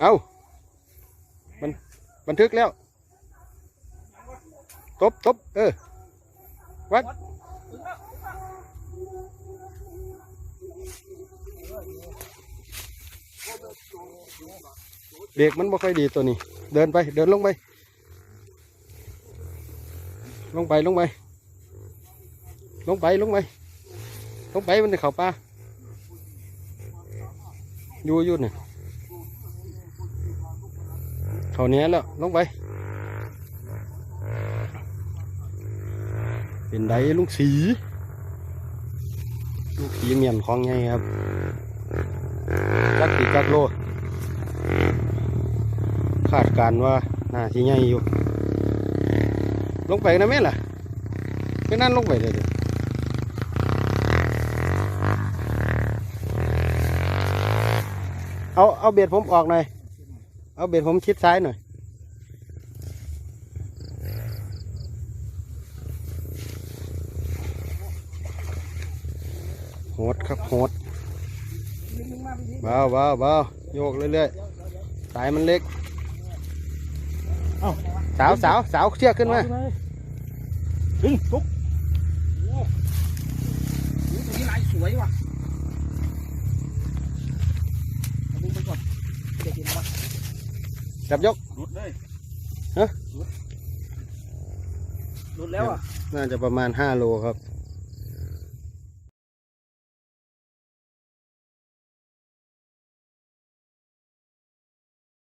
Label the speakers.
Speaker 1: เอามันบันทึกแล้ว ตบตบเออ วัดเบรกมันไม่ค่อยดีตัวนี้ เดินไป เดินลงไป ลงไป ลงไป ลงไป ลงไป ลงไปมันจะเข้าป่าอยู่อยู่นี่ เขาเนี้ยแล้วลงไป เป็นไดลุงสี ลูกสีเมียนของไงครับจักกี่จักโลคาดการณ์ว่าน่าที่ใหญ่อยู่ ลงไปนะแม่ล่ะไปนั่นลงไปเลยเดี๋ยวเอา เอาเบ็ดผมออกหน่อย เอาเบ็ดผมชิดซ้ายหน่อย โหดครับโหดเบาเบาเบาโยกเรื่อยๆ สายมันเล็ก
Speaker 2: เอ้า
Speaker 1: สาวสาวสาวเชือกขึ้นมา
Speaker 2: ดึงปุ๊บโอ้โหตัวนี้ลายสวยว่ะเอาดึงไปก่อนเดี๋ยวกินปะ
Speaker 1: จับยก
Speaker 2: รุดเลย
Speaker 1: ฮะ
Speaker 2: รุดรุดแล้วอะ
Speaker 1: น่าจะประมาณห้าโลครับ
Speaker 2: โ